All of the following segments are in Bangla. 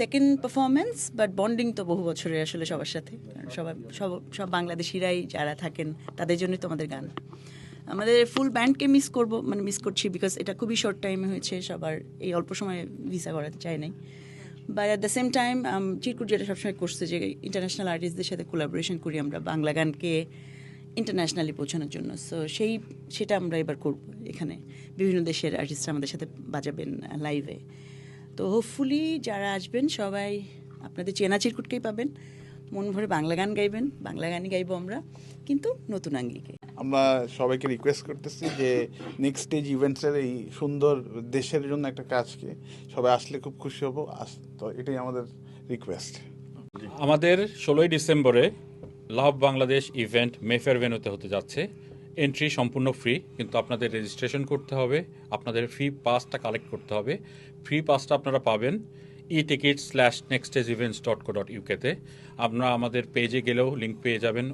সেকেন্ড পারফরমেন্স বাট বন্ডিং তো বহু বছরের আসলে সবার সাথে। সবাই সব সব বাংলাদেশিরাই যারা থাকেন, তাদের জন্যই তো আমাদের গান। আমাদের ফুল ব্যান্ডকে মিস করব মানে মিস করছি বিকজ এটা খুবই শর্ট টাইমে হয়েছে, সবার এই অল্প সময়ে ভিসা করাতে চায় নাই। But at the same time চিরকুট যেটা সবসময় করছে যে ইন্টারন্যাশনাল আর্টিস্টদের সাথে কোলাবোরেশন করি আমরা বাংলা গানকে ইন্টারন্যাশনালি পৌঁছানোর জন্য। সো সেই, সেটা আমরা এবার করব এখানে। বিভিন্ন দেশের আর্টিস্টরা আমাদের সাথে বাজাবেন লাইভে তো হোপফুলি যারা আসবেন সবাই আপনাদের চেনা চিরকুটকেই পাবেন। মন ভরে বাংলা গান গাইবেন বাংলা গানই গাইবো আমরা। কিন্তু নতুন আঙ্গিকে। আমরা সবাইকে রিকোয়েস্ট করতেছি যে নেক্সট স্টেজ ইভেন্টসের এই সুন্দর দেশের জন্য একটা কাজকে সবাই আসলে খুব খুশি হব। আস- তো এটাই আমাদের রিকোয়েস্ট আমাদের ষোলোই ডিসেম্বরে লাভ বাংলাদেশ ইভেন্ট মেফেয়ার ভেনুতে হতে যাচ্ছে। এন্ট্রি সম্পূর্ণ ফ্রি কিন্তু আপনাদের রেজিস্ট্রেশন করতে হবে, আপনাদের ফ্রি পাসটা কালেক্ট করতে হবে। ফ্রি পাসটা আপনারা পাবেন e ticket slash next edge events dot co dot ইউকেতে আপনারা আমাদের পেজে গেলেও লিঙ্ক পেয়ে যাবেন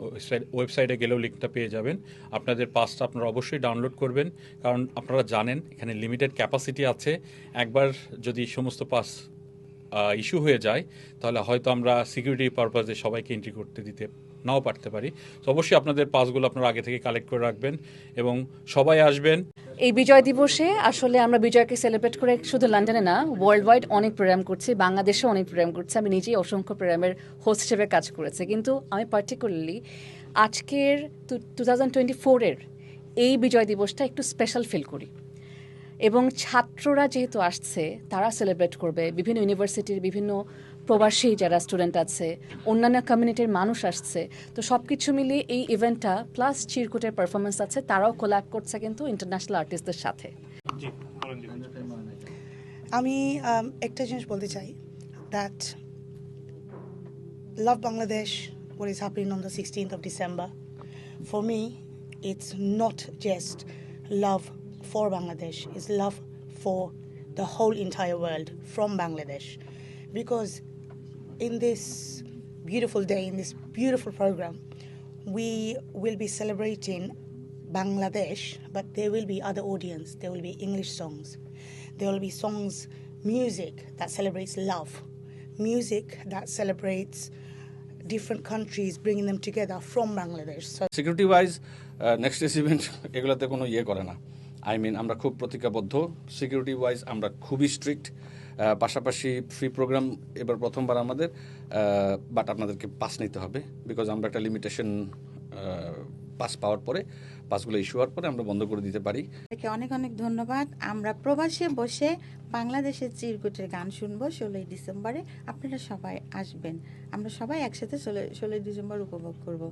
ওয়েবসাইটে গেলেও লিঙ্কটা পেয়ে যাবেন। আপনাদের পাসটা আপনারা অবশ্যই ডাউনলোড করবেন, কারণ আপনারা জানেন, এখানে লিমিটেড ক্যাপাসিটি আছে। একবার যদি সমস্ত পাস ইস্যু হয়ে যায়, তাহলে হয়তো আমরা সিকিউরিটি পারপাসে সবাইকে এন্ট্রি করতে দিতে নাও পারতে পারি। তো অবশ্যই আপনাদের পাসগুলো আপনারা আগে থেকে কালেক্ট করে রাখবেন এবং সবাই আসবেন। এই বিজয় দিবসে আসলে আমরা বিজয়কে সেলিব্রেট করে শুধু লন্ডনে না ওয়ার্ল্ড ওয়াইড অনেক প্রোগ্রাম করছি বাংলাদেশে অনেক প্রোগ্রাম করছি। আমি নিজেই অসংখ্য প্রোগ্রামের হোস্ট হিসেবে কাজ করেছি। কিন্তু আমি পার্টিকুলারলি আজকের টু থাউজেন্ড টোয়েন্টি ফোরের এই বিজয় দিবসটা একটু স্পেশাল ফিল করি। এবং ছাত্ররা যেহেতু আসছে তারা সেলিব্রেট করবে। বিভিন্ন ইউনিভার্সিটির বিভিন্ন প্রবাসী যারা স্টুডেন্ট আছে অন্যান্য কমিউনিটির মানুষ আসছে। তো সব কিছু মিলিয়ে এই ইভেন্টটা প্লাস চিরকুটের পারফরমেন্স আছে তারাও কোলাপ করছে কিন্তু ইন্টারন্যাশনাল আর্টিস্টদের সাথে। আমি একটা জিনিস বলতে চাই that love Bangladesh what is happening on the 16th of December for me it's not just love for Bangladesh it's love for the whole entire world from Bangladesh because in this beautiful day in this beautiful program we will be celebrating Bangladesh but there will be other audience there will be English songs there will be songs, music that celebrates love, music that celebrates different countries, bringing them together from Bangladesh. So security wise next event এগুলোতে কোনো ইয়ে করে না আই মিন আমরা খুব প্রতিজ্ঞাবদ্ধ। সিকিউরিটি ওয়াইজ আমরা খুবই স্ট্রিক্ট পাশাপাশি ফ্রি প্রোগ্রাম এবার প্রথমবার আমাদের বাট আপনাদেরকে পাস নিতে হবে। বিকজ আমরা একটা লিমিটেশন পাস পাওয়ার পরে পাসগুলো ইস্যু হওয়ার পরে আমরা বন্ধ করে দিতে পারি। অনেক অনেক ধন্যবাদ। আমরা প্রবাসে বসে বাংলাদেশের চিরকুটের গান শুনব ষোলোই ডিসেম্বরে। আপনারা সবাই আসবেন। আমরা সবাই একসাথে ষোলো, ষোলোই ডিসেম্বর উপভোগ করব।